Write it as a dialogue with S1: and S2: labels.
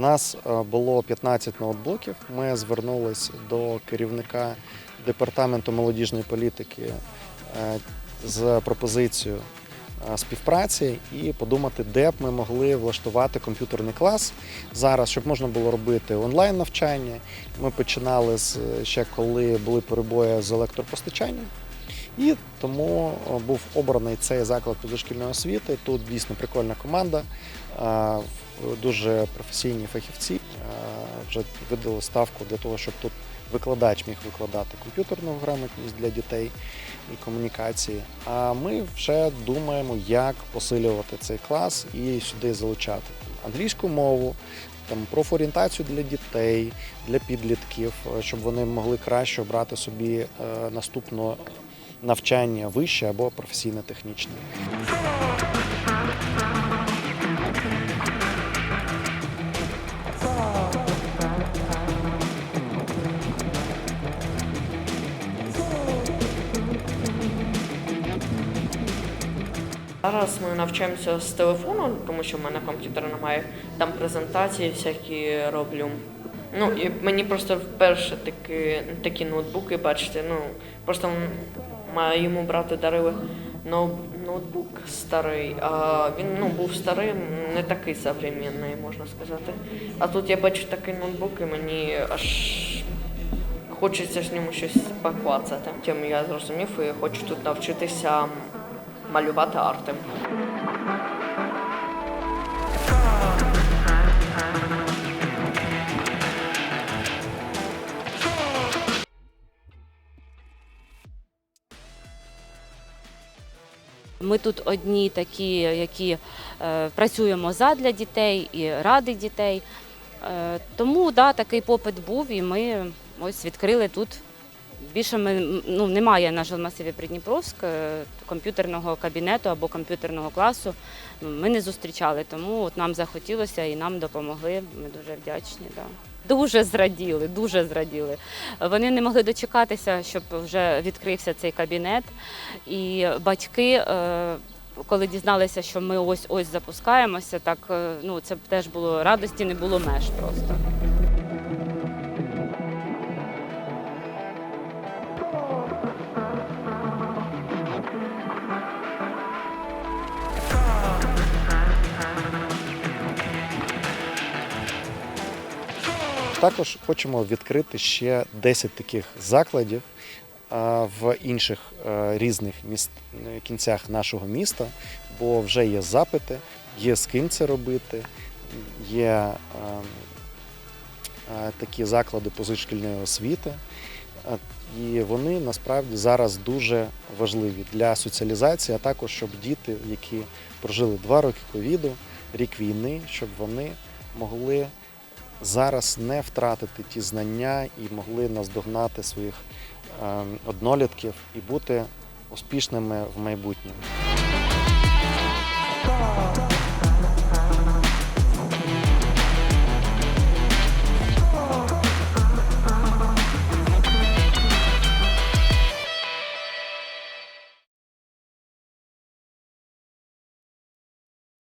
S1: У нас е, було 15 ноутбуків. Ми звернулись до керівника департаменту молодіжної політики е, з пропозицією співпраці і подумати, де б ми могли влаштувати комп'ютерний клас зараз, щоб можна було робити онлайн навчання. Ми починали з ще коли були перебої з електропостачанням. І тому е, був обраний цей заклад позашкільної освіти. Тут дійсно прикольна команда, е, дуже професійні фахівці. Е, Вже видали ставку для того, щоб тут викладач міг викладати комп'ютерну грамотність для дітей і комунікації. А ми вже думаємо, як посилювати цей клас і сюди залучати англійську мову, там профорієнтацію для дітей, для підлітків, щоб вони могли краще обрати собі е, наступне навчання вище або професійне
S2: Зараз ми навчаємося з телефону, тому що в мене комп'ютера немає. Там презентації всякі роблю. Ну і мені просто вперше такі, такі ноутбуки бачите. Ну просто моєму брату дарили ноу- ноутбук старий, а він ну, був старий, не такий современний, можна сказати. А тут я бачу такий ноутбук, і мені аж хочеться з ньому щось поклацати. Тим я зрозумів і хочу тут навчитися малювати арти.
S3: Ми тут одні такі, які е, працюємо задля дітей і ради дітей. Е, тому да, такий попит був, і ми ось відкрили тут. Більше ми, ну, немає на жилмасиві Придніпровськ е, комп'ютерного кабінету або комп'ютерного класу. Ну, Ми не зустрічали, тому от нам захотілося і нам допомогли. Ми дуже вдячні. Да. Дуже зраділи, дуже зраділи. Вони не могли дочекатися, щоб вже відкрився цей кабінет. І батьки, е, коли дізналися, що ми ось ось запускаємося, так е, ну це теж було радості, не було меж просто.
S1: Також хочемо відкрити ще 10 таких закладів в інших е, різних міст е, кінцях нашого міста, бо вже є запити, є з ким це робити, є е, такі заклади позашкільної освіти. І вони насправді зараз дуже важливі для соціалізації, а також щоб діти, які прожили два роки ковіду, рік війни, щоб вони могли зараз не втратити ті знання і могли наздогнати своїх е, однолітків і бути успішними в майбутньому.